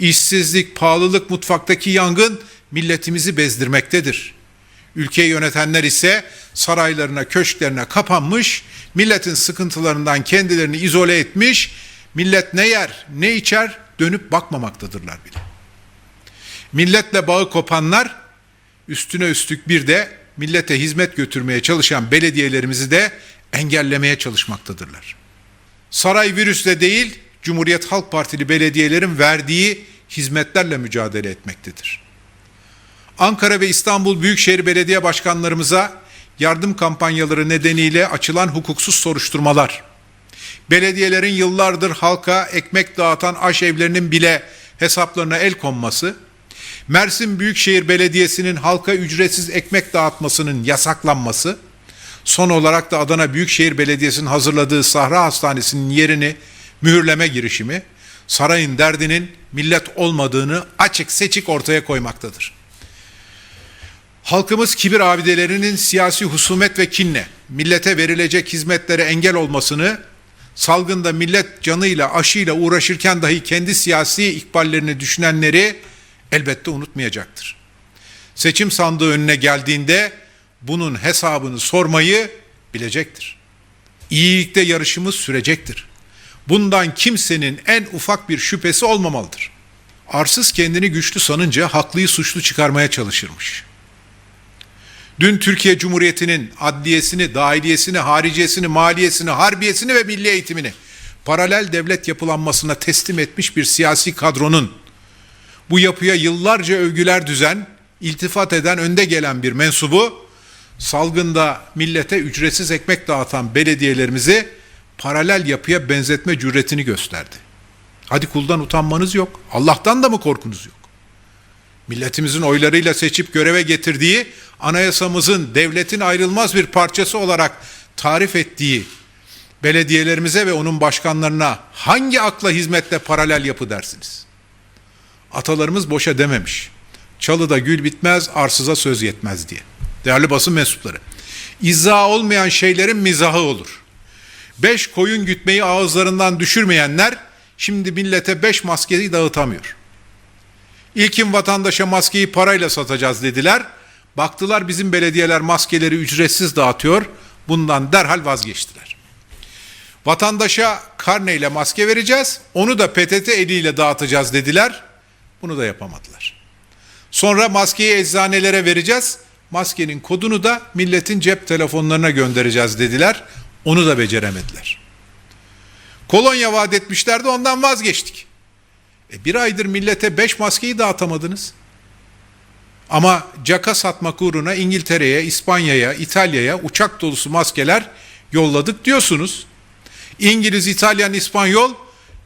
işsizlik, pahalılık, mutfaktaki yangın milletimizi bezdirmektedir. Ülkeyi yönetenler ise saraylarına, köşklerine kapanmış, milletin sıkıntılarından kendilerini izole etmiş, millet ne yer, ne içer dönüp bakmamaktadırlar bile. Milletle bağı kopanlar üstüne üstlük bir de millete hizmet götürmeye çalışan belediyelerimizi de engellemeye çalışmaktadırlar. Saray virüsle değil, Cumhuriyet Halk Partili belediyelerin verdiği hizmetlerle mücadele etmektedir. Ankara ve İstanbul Büyükşehir Belediye Başkanlarımıza yardım kampanyaları nedeniyle açılan hukuksuz soruşturmalar, belediyelerin yıllardır halka ekmek dağıtan aşevlerinin bile hesaplarına el konması, Mersin Büyükşehir Belediyesi'nin halka ücretsiz ekmek dağıtmasının yasaklanması, son olarak da Adana Büyükşehir Belediyesi'nin hazırladığı Sahra Hastanesi'nin yerini mühürleme girişimi, sarayın derdinin millet olmadığını açık seçik ortaya koymaktadır. Halkımız kibir abidelerinin siyasi husumet ve kinle millete verilecek hizmetlere engel olmasını, salgında millet canıyla aşıyla uğraşırken dahi kendi siyasi ikballerini düşünenleri elbette unutmayacaktır. Seçim sandığı önüne geldiğinde bunun hesabını sormayı bilecektir. İyilikte yarışımız sürecektir. Bundan kimsenin en ufak bir şüphesi olmamalıdır. Arsız kendini güçlü sanınca haklıyı suçlu çıkarmaya çalışırmış. Dün Türkiye Cumhuriyeti'nin adliyesini, dahiliyesini, hariciyesini, maliyesini, harbiyesini ve milli eğitimini paralel devlet yapılanmasına teslim etmiş bir siyasi kadronun bu yapıya yıllarca övgüler düzen, iltifat eden, önde gelen bir mensubu salgında millete ücretsiz ekmek dağıtan belediyelerimizi paralel yapıya benzetme cüretini gösterdi. Hadi kuldan utanmanız yok. Allah'tan da mı korkunuz yok? Milletimizin oylarıyla seçip göreve getirdiği, anayasamızın devletin ayrılmaz bir parçası olarak tarif ettiği belediyelerimize ve onun başkanlarına hangi akla hizmetle paralel yapı dersiniz? Atalarımız boşa dememiş. Çalıda gül bitmez, arsıza söz yetmez diye. Değerli basın mensupları. İzah olmayan şeylerin mizahı olur. Beş koyun gütmeyi ağızlarından düşürmeyenler şimdi millete beş maskeyi dağıtamıyor. İlkin vatandaşa maskeyi parayla satacağız dediler. Baktılar bizim belediyeler maskeleri ücretsiz dağıtıyor. Bundan derhal vazgeçtiler. Vatandaşa karneyle maske vereceğiz. Onu da PTT eliyle dağıtacağız dediler. Bunu da yapamadılar. Sonra maskeyi eczanelere vereceğiz. Maskenin kodunu da milletin cep telefonlarına göndereceğiz dediler. Onu da beceremediler. Kolonya vaat etmişlerdi ondan vazgeçtik. E bir aydır millete beş maskeyi dağıtamadınız. Ama caka satmak uğruna İngiltere'ye, İspanya'ya, İtalya'ya uçak dolusu maskeler yolladık diyorsunuz. İngiliz, İtalyan, İspanyol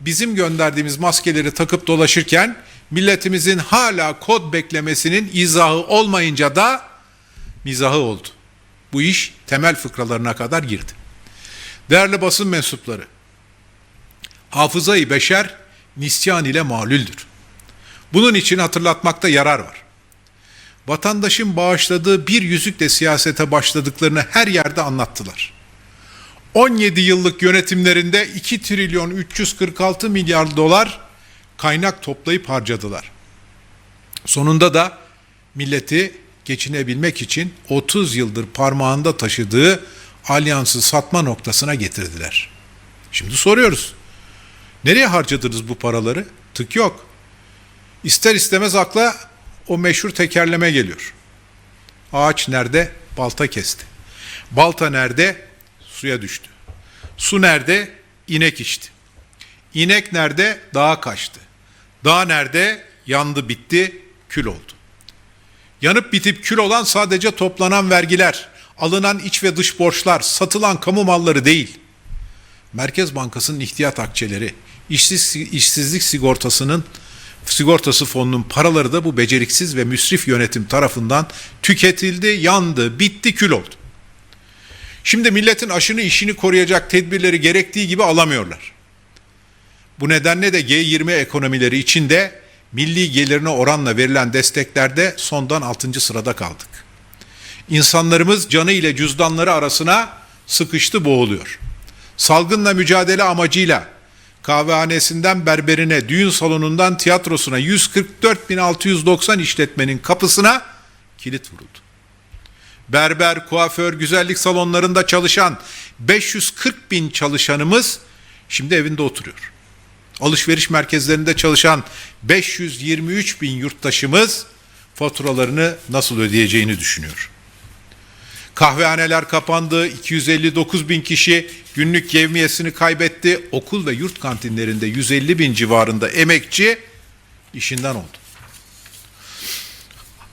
bizim gönderdiğimiz maskeleri takıp dolaşırken milletimizin hala kod beklemesinin izahı olmayınca da mizahı oldu. Bu iş temel fıkralarına kadar girdi. Değerli basın mensupları, hafızayı beşer nisyan ile malüldür. Bunun için hatırlatmakta yarar var. Vatandaşın bağışladığı bir yüzükle siyasete başladıklarını her yerde anlattılar. 17 yıllık yönetimlerinde 2 trilyon 346 milyar dolar kaynak toplayıp harcadılar. Sonunda da milleti geçinebilmek için 30 yıldır parmağında taşıdığı alyansı satma noktasına getirdiler. Şimdi soruyoruz. Nereye harcadınız bu paraları? Tık yok. İster istemez akla o meşhur tekerleme geliyor. Ağaç nerede? Balta kesti. Balta nerede? Suya düştü. Su nerede? İnek içti. İnek nerede? Dağa kaçtı. Dağ nerede? Yandı bitti, kül oldu. Yanıp bitip kül olan sadece toplanan vergiler, alınan iç ve dış borçlar, satılan kamu malları değil. Merkez Bankası'nın ihtiyat akçeleri, işsiz, işsizlik sigortasının sigortası fonunun paraları da bu beceriksiz ve müsrif yönetim tarafından tüketildi, yandı, bitti, kül oldu. Şimdi milletin aşını işini koruyacak tedbirleri gerektiği gibi alamıyorlar. Bu nedenle de G20 ekonomileri içinde milli gelirine oranla verilen desteklerde sondan 6. sırada kaldık. İnsanlarımız canı ile cüzdanları arasına sıkıştı boğuluyor. Salgınla mücadele amacıyla kahvehanesinden berberine, düğün salonundan tiyatrosuna 144.690 işletmenin kapısına kilit vuruldu. Berber, kuaför, güzellik salonlarında çalışan 540 bin çalışanımız şimdi evinde oturuyor. Alışveriş merkezlerinde çalışan 523 bin yurttaşımız faturalarını nasıl ödeyeceğini düşünüyor. Kahvehaneler kapandı, 259 bin kişi günlük yevmiyesini kaybetti. Okul ve yurt kantinlerinde 150 bin civarında emekçi işinden oldu.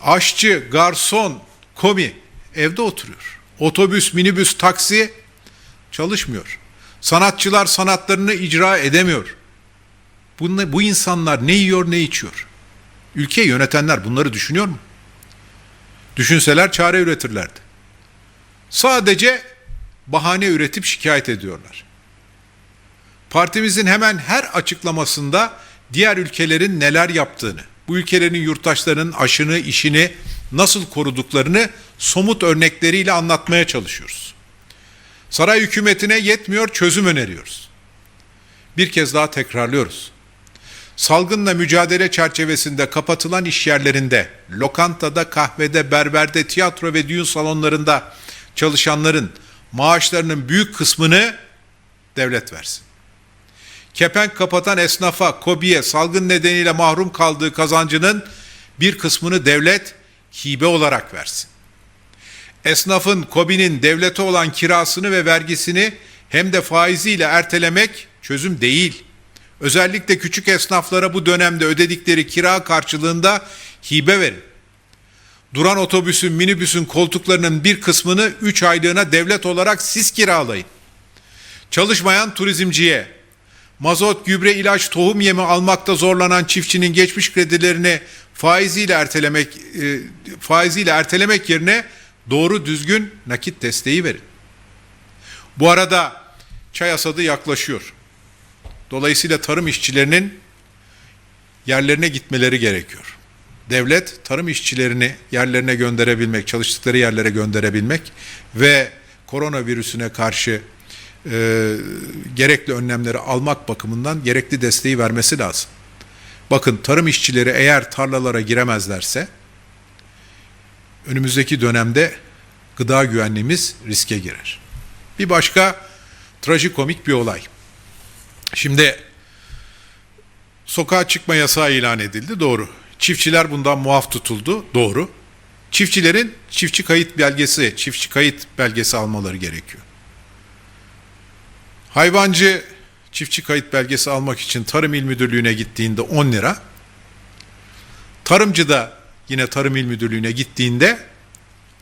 Aşçı, garson, komi evde oturuyor. Otobüs, minibüs, taksi çalışmıyor. Sanatçılar sanatlarını icra edemiyor. Bunla, bu insanlar ne yiyor ne içiyor? Ülkeyi yönetenler bunları düşünüyor mu? Düşünseler çare üretirlerdi. Sadece bahane üretip şikayet ediyorlar. Partimizin hemen her açıklamasında diğer ülkelerin neler yaptığını, bu ülkelerin yurttaşlarının aşını, işini nasıl koruduklarını somut örnekleriyle anlatmaya çalışıyoruz. Saray hükümetine yetmiyor çözüm öneriyoruz. Bir kez daha tekrarlıyoruz. Salgınla mücadele çerçevesinde kapatılan iş yerlerinde, lokantada, kahvede, berberde, tiyatro ve düğün salonlarında çalışanların maaşlarının büyük kısmını devlet versin. Kepenk kapatan esnafa, kobiye salgın nedeniyle mahrum kaldığı kazancının bir kısmını devlet hibe olarak versin. Esnafın, kobinin devlete olan kirasını ve vergisini hem de faiziyle ertelemek çözüm değil. Özellikle küçük esnaflara bu dönemde ödedikleri kira karşılığında hibe verin. Duran otobüsün, minibüsün koltuklarının bir kısmını 3 aylığına devlet olarak siz kiralayın. Çalışmayan turizmciye, mazot, gübre, ilaç, tohum yemi almakta zorlanan çiftçinin geçmiş kredilerini faiziyle ertelemek e, faiziyle ertelemek yerine doğru düzgün nakit desteği verin. Bu arada çay hasadı yaklaşıyor. Dolayısıyla tarım işçilerinin yerlerine gitmeleri gerekiyor. Devlet tarım işçilerini yerlerine gönderebilmek, çalıştıkları yerlere gönderebilmek ve koronavirüsüne karşı e, gerekli önlemleri almak bakımından gerekli desteği vermesi lazım. Bakın tarım işçileri eğer tarlalara giremezlerse önümüzdeki dönemde gıda güvenliğimiz riske girer. Bir başka trajikomik bir olay. Şimdi sokağa çıkma yasağı ilan edildi doğru. Çiftçiler bundan muaf tutuldu doğru. Çiftçilerin çiftçi kayıt belgesi, çiftçi kayıt belgesi almaları gerekiyor. Hayvancı çiftçi kayıt belgesi almak için Tarım İl Müdürlüğü'ne gittiğinde 10 lira. Tarımcı da yine Tarım İl Müdürlüğü'ne gittiğinde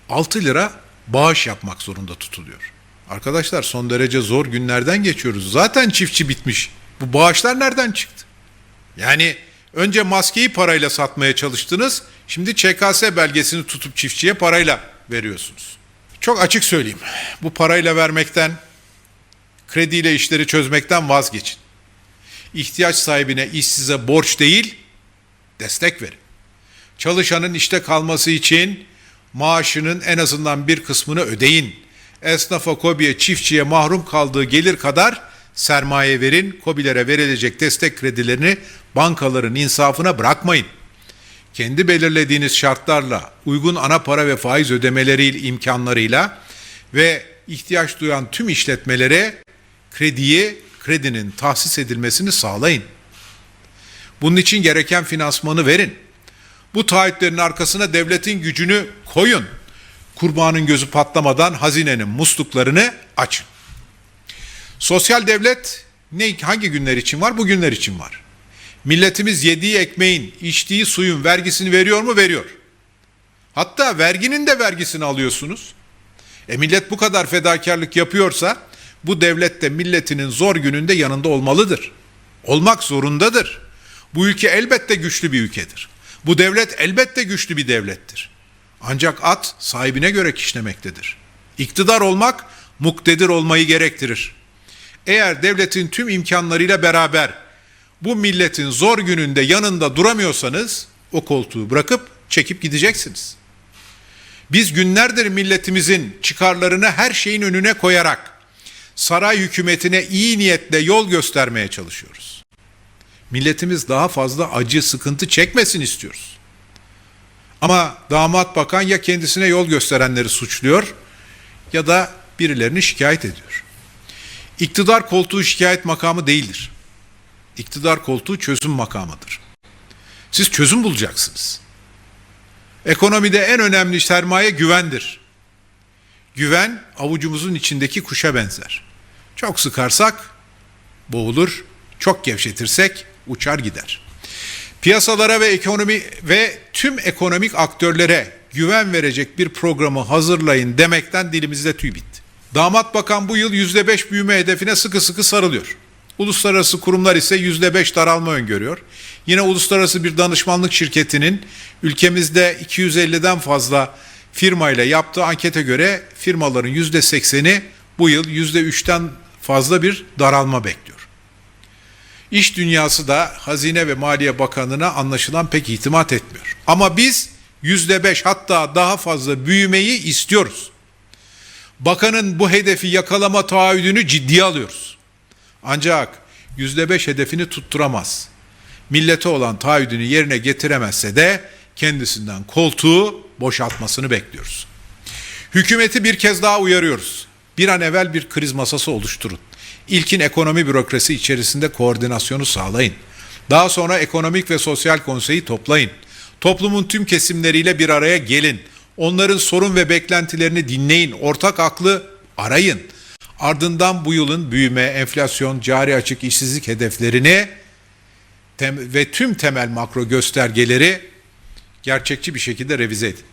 6 lira bağış yapmak zorunda tutuluyor. Arkadaşlar son derece zor günlerden geçiyoruz. Zaten çiftçi bitmiş. Bu bağışlar nereden çıktı? Yani önce maskeyi parayla satmaya çalıştınız. Şimdi ÇKS belgesini tutup çiftçiye parayla veriyorsunuz. Çok açık söyleyeyim. Bu parayla vermekten, krediyle işleri çözmekten vazgeçin. İhtiyaç sahibine, işsize borç değil, destek verin. Çalışanın işte kalması için maaşının en azından bir kısmını ödeyin esnafa, kobiye, çiftçiye mahrum kaldığı gelir kadar sermaye verin. Kobilere verilecek destek kredilerini bankaların insafına bırakmayın. Kendi belirlediğiniz şartlarla, uygun ana para ve faiz ödemeleri imkanlarıyla ve ihtiyaç duyan tüm işletmelere krediyi, kredinin tahsis edilmesini sağlayın. Bunun için gereken finansmanı verin. Bu taahhütlerin arkasına devletin gücünü koyun kurbanın gözü patlamadan hazinenin musluklarını açın. Sosyal devlet ne hangi günler için var? Bu günler için var. Milletimiz yediği ekmeğin, içtiği suyun vergisini veriyor mu? Veriyor. Hatta verginin de vergisini alıyorsunuz. E millet bu kadar fedakarlık yapıyorsa bu devlet de milletinin zor gününde yanında olmalıdır. Olmak zorundadır. Bu ülke elbette güçlü bir ülkedir. Bu devlet elbette güçlü bir devlettir. Ancak at sahibine göre kişnemektedir. İktidar olmak muktedir olmayı gerektirir. Eğer devletin tüm imkanlarıyla beraber bu milletin zor gününde yanında duramıyorsanız o koltuğu bırakıp çekip gideceksiniz. Biz günlerdir milletimizin çıkarlarını her şeyin önüne koyarak saray hükümetine iyi niyetle yol göstermeye çalışıyoruz. Milletimiz daha fazla acı, sıkıntı çekmesin istiyoruz. Ama damat bakan ya kendisine yol gösterenleri suçluyor ya da birilerini şikayet ediyor. İktidar koltuğu şikayet makamı değildir. İktidar koltuğu çözüm makamıdır. Siz çözüm bulacaksınız. Ekonomide en önemli sermaye güvendir. Güven avucumuzun içindeki kuşa benzer. Çok sıkarsak boğulur, çok gevşetirsek uçar gider. Piyasalara ve ekonomi ve tüm ekonomik aktörlere güven verecek bir programı hazırlayın demekten dilimizde tüy bitti. Damat Bakan bu yıl yüzde beş büyüme hedefine sıkı sıkı sarılıyor. Uluslararası kurumlar ise yüzde beş daralma öngörüyor. Yine uluslararası bir danışmanlık şirketinin ülkemizde 250'den fazla firmayla yaptığı ankete göre firmaların yüzde sekseni bu yıl yüzde üçten fazla bir daralma bekliyor. İş dünyası da Hazine ve Maliye Bakanı'na anlaşılan pek itimat etmiyor. Ama biz yüzde beş hatta daha fazla büyümeyi istiyoruz. Bakanın bu hedefi yakalama taahhüdünü ciddiye alıyoruz. Ancak yüzde beş hedefini tutturamaz. Millete olan taahhüdünü yerine getiremezse de kendisinden koltuğu boşaltmasını bekliyoruz. Hükümeti bir kez daha uyarıyoruz. Bir an evvel bir kriz masası oluşturun. İlkin ekonomi bürokrasi içerisinde koordinasyonu sağlayın. Daha sonra ekonomik ve sosyal konseyi toplayın. Toplumun tüm kesimleriyle bir araya gelin. Onların sorun ve beklentilerini dinleyin. Ortak aklı arayın. Ardından bu yılın büyüme, enflasyon, cari açık, işsizlik hedeflerini ve tüm temel makro göstergeleri gerçekçi bir şekilde revize edin.